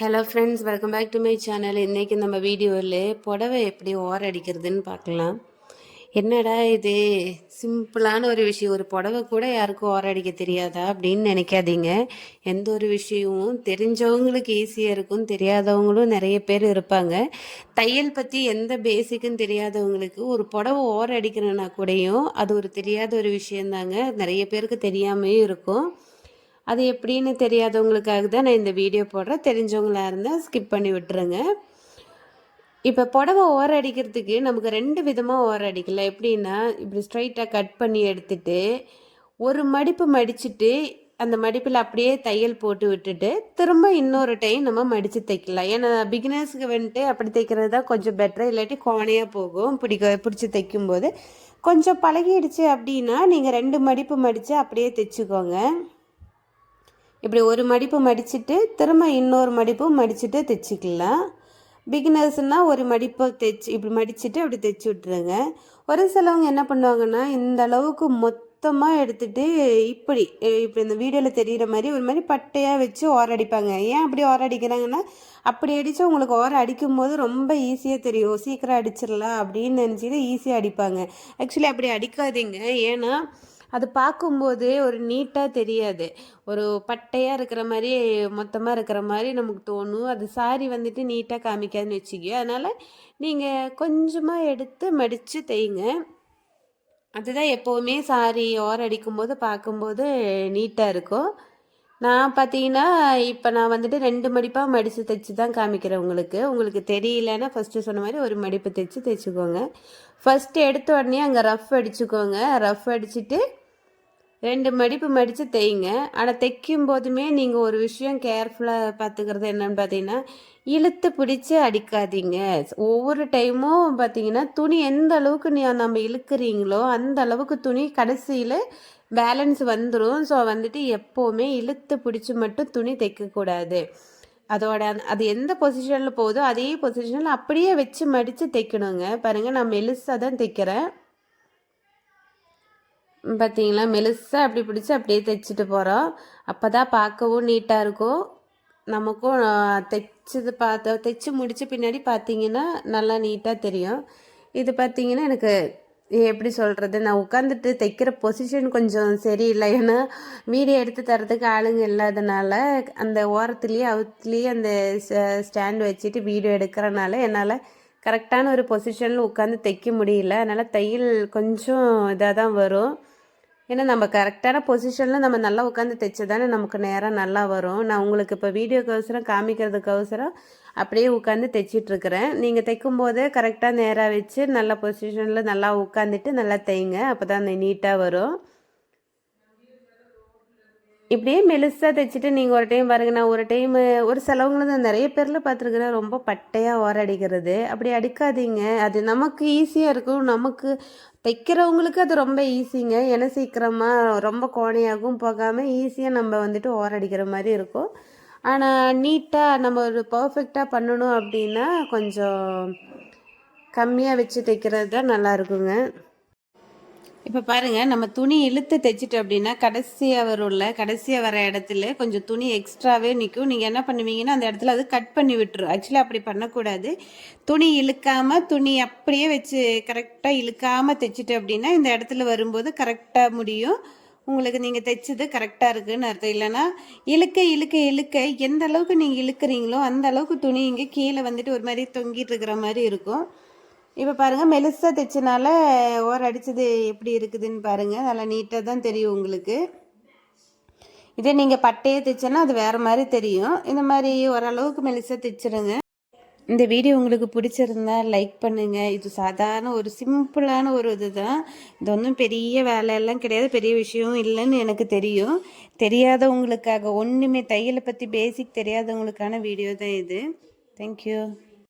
Hello friends welcome back to my channel இன்றைக்கி நம்ம வீடியோவில் புடவை எப்படி ஓர அடிக்கிறதுன்னு பார்க்கலாம். என்னடா இது? சிம்பிளான ஒரு விஷயம். ஒரு புடவை கூட யாருக்கும் ஓர அடிக்க தெரியாதா அப்படின்னு நினைக்காதீங்க. எந்த ஒரு விஷயமும் தெரிஞ்சவங்களுக்கு ஈஸியாக இருக்கும். தெரியாதவங்களும் நிறைய பேர் இருப்பாங்க. தையல் பற்றி எந்த பேசிக்கும் தெரியாதவங்களுக்கு ஒரு புடவை ஓர அடிக்கிறேன்னா கூடயும் அது ஒரு தெரியாத ஒரு விஷயந்தாங்க நிறைய பேருக்கு தெரியாமையும் இருக்கும். அது எப்படின்னு தெரியாதவங்களுக்காக தான் நான் இந்த வீடியோ போடுறேன். தெரிஞ்சவங்களாக இருந்தால் ஸ்கிப் பண்ணி விட்டுருங்க. இப்போ புடவை ஓர அடிக்கிறதுக்கு நமக்கு ரெண்டு விதமாக ஓர அடிக்கலாம் எப்படின்னா இப்படி ஸ்ட்ரைட்டாக கட் பண்ணி எடுத்துட்டு ஒரு மடிப்பு மடிச்சுட்டு அந்த மடிப்பில் அப்படியே தையல் போட்டு விட்டுட்டு திரும்ப இன்னொரு டைம் நம்ம மடித்து தைக்கலாம். ஏன்னா பிகினர்ஸுக்கு வந்துட்டு அப்படி தைக்கிறது தான் கொஞ்சம் பெட்டர் இல்லாட்டி கோணையாக போகும். பிடிக்க பிடிச்சி தைக்கும்போது. கொஞ்சம் பழகிடுச்சு அப்படின்னா நீங்கள் ரெண்டு மடிப்பு மடித்து அப்படியே தைச்சிக்கோங்க. இப்படி ஒரு மடிப்பு மடிச்சுட்டு திரும்ப இன்னொரு மடிப்பும் மடிச்சுட்டு தைச்சிக்கலாம். பிகினர்ஸ்னால் ஒரு மடிப்பை தைச்சி இப்படி மடிச்சுட்டு அப்படி தைச்சி விட்டுருங்க. ஒரு சிலவங்க என்ன பண்ணுவாங்கன்னா இந்த அளவுக்கு மொத்தமாக எடுத்துகிட்டு இப்படி இப்படி இந்த வீடியோவில் தெரிகிற மாதிரி ஒரு மாதிரி பட்டையாக வச்சு ஓரடிப்பாங்க ஏன் அப்படி ஓரடிக்கிறாங்கன்னா அப்படி அடித்து உங்களுக்கு ஓர அடிக்கும் போது ரொம்ப ஈஸியாக தெரியும். சீக்கிரம் அடிச்சிடலாம் அப்படின்னு நினச்சிட்டு ஈஸியாக அடிப்பாங்க. ஆக்சுவலி அப்படி அடிக்காதீங்க. ஏன்னா அது பார்க்கும்போது ஒரு நீட்டாக தெரியாது. ஒரு பட்டையாக இருக்கிற மாதிரி மொத்தமாக இருக்கிற மாதிரி நமக்கு தோணும். அது சாரி வந்துட்டு நீட்டாக காமிக்காதுன்னு வச்சுக்கோ அதனால் நீங்கள் கொஞ்சமாக எடுத்து மடித்து தைங்க அதுதான் எப்போவுமே சாரி ஓர அடிக்கும்போது பார்க்கும்போது நீட்டாக இருக்கும். நான் பார்த்தீங்கன்னா இப்போ நான் வந்துட்டு ரெண்டு மடிப்பாக மடித்து தைச்சி தான் காமிக்கிறேன் உங்களுக்கு. உங்களுக்கு தெரியலன்னா ஃபஸ்ட்டு சொன்ன மாதிரி ஒரு மடிப்பு தைச்சி தைச்சிக்கோங்க. ஃபஸ்ட்டு எடுத்த உடனே அங்கே ரஃப் அடிச்சுக்கோங்க. ரஃப் அடிச்சுட்டு ரெண்டு மடிப்பு மடித்து தைங்க. ஆனால் தைக்கும் போதுமே நீங்கள் ஒரு விஷயம் கேர்ஃபுல்லாக பார்த்துக்கிறது என்னன்னு பார்த்தீங்கன்னா இழுத்து பிடிச்சி அடிக்காதீங்க. ஒவ்வொரு டைமும் பார்த்தீங்கன்னா துணி எந்த அளவுக்கு நீ நம்ம இழுக்கிறீங்களோ அந்த அளவுக்கு துணி கடைசியில் பேலன்ஸ் வந்துடும் ஸோ வந்துட்டு எப்போவுமே இழுத்து பிடிச்சி மட்டும் துணி தைக்கக்கூடாது. அதோட அது எந்த பொசிஷனில் போகுதோ அதே பொசிஷனில் அப்படியே வச்சு மடித்து தைக்கணுங்க. பாருங்கள் நான் மெலுசாக தான் தைக்கிறேன். பார்த்தீங்களா மெலுசாக அப்படி பிடிச்சி அப்படியே தைச்சிட்டு போகிறோம் அப்போ தான் பார்க்கவும் நீட்டாக இருக்கும். நமக்கும் தைச்சது பார்த்து தைச்சி முடித்த பின்னாடி பார்த்தீங்கன்னா நல்லா நீட்டாக தெரியும். இது பார்த்தீங்கன்னா எனக்கு எப்படி சொல்கிறது நான் உட்காந்துட்டு தைக்கிற பொசிஷன் கொஞ்சம் சரியில்லை. ஏன்னா வீடியோ எடுத்து தரதுக்கு ஆளுங்க இல்லாதனால அந்த ஓரத்துலேயே அவுத்துலேயே அந்த ஸ்டாண்ட் வச்சுட்டு வீடியோ எடுக்கிறனால என்னால் கரெக்டான ஒரு பொசிஷனில் உட்காந்து தைக்க முடியல. அதனால் தையல் கொஞ்சம் இதாக தான் வரும். ஏன்னா நம்ம கரெக்டான பொசிஷனில் நம்ம நல்லா உட்காந்து தைச்சு தானே நமக்கு நேரம் நல்லா வரும். நான் உங்களுக்கு இப்போ வீடியோக்கோசரம் காமிக்கிறதுக்கோசரம் அப்படியே உட்காந்து தைச்சிட்ருக்குறேன். நீங்கள் தைக்கும் போதே கரெக்டாக நேராக வச்சு நல்ல பொசிஷனில் நல்லா உட்காந்துட்டு நல்லா தைங்க. அப்போ தான் நீட்டாக வரும். இப்படியே மெலுசாக தைச்சிட்டு நீங்கள் ஒரு டைம் பாருங்க நான் ஒரு டைம் ஒரு சிலவங்களும் தான் நிறைய பேரில் பார்த்துருக்குறேன். ரொம்ப பட்டையாக ஓரடிக்கிறது அப்படி அடிக்காதீங்க. அது நமக்கு ஈஸியாக இருக்கும். நமக்கு தைக்கிறவங்களுக்கு அது ரொம்ப ஈஸிங்க ஏன்னா சீக்கிரமாக ரொம்ப கோணையாகவும் போகாமல் ஈஸியாக நம்ம வந்துட்டு ஓரடிக்கிற மாதிரி இருக்கும். ஆனால் நீட்டாக நம்ம ஒரு பர்ஃபெக்டாக பண்ணணும் அப்படின்னா கொஞ்சம் கம்மியாக வச்சு தைக்கிறது தான் நல்லா இருக்குங்க. இப்போ பாருங்கள் நம்ம துணி இழுத்து தைச்சிட்டோம் அப்படின்னா கடைசியாக வரும்ல கடைசியாக வர இடத்துல கொஞ்சம் துணி எக்ஸ்ட்ராவே நிற்கும் நீங்கள் என்ன பண்ணுவீங்கன்னா அந்த இடத்துல அது கட் பண்ணி விட்டுரும். ஆக்சுவலி அப்படி பண்ணக்கூடாது. துணி இழுக்காமல் துணி அப்படியே வச்சு கரெக்டாக இழுக்காமல் தைச்சிட்டு அப்படின்னா இந்த இடத்துல வரும்போது கரெக்டாக முடியும். உங்களுக்கு நீங்கள் தைச்சது கரெக்டாக இருக்குதுன்னு அர்த்தம். இல்லைன்னா இழுக்க இழுக்க இழுக்க எந்த அளவுக்கு நீங்கள் இழுக்கிறீங்களோ அந்த அளவுக்கு துணி இங்கே கீழே வந்துட்டு ஒரு மாதிரி தொங்கிட்டு இருக்கிற மாதிரி இருக்கும். இப்போ பாருங்கள் மெலிசாக தைச்சனால ஓர் அடித்தது எப்படி இருக்குதுன்னு பாருங்கள் நல்லா நீட்டாக தான் தெரியும் உங்களுக்கு. இதே நீங்கள் பட்டையே தைச்சனா அது வேறு மாதிரி தெரியும். இந்த மாதிரி ஓரளவுக்கு மெலிசாக தைச்சிருங்க. இந்த வீடியோ உங்களுக்கு பிடிச்சிருந்தா லைக் பண்ணுங்கள் இது சாதாரண ஒரு சிம்பிளான ஒரு இது தான் இது ஒன்றும் பெரிய வேலையெல்லாம் கிடையாது. பெரிய விஷயம் இல்லைன்னு எனக்கு தெரியும். தெரியாதவங்களுக்காக ஒன்றுமே தையலை பற்றி பேசிக் தெரியாதவங்களுக்கான வீடியோ தான் இது. தேங்க்யூ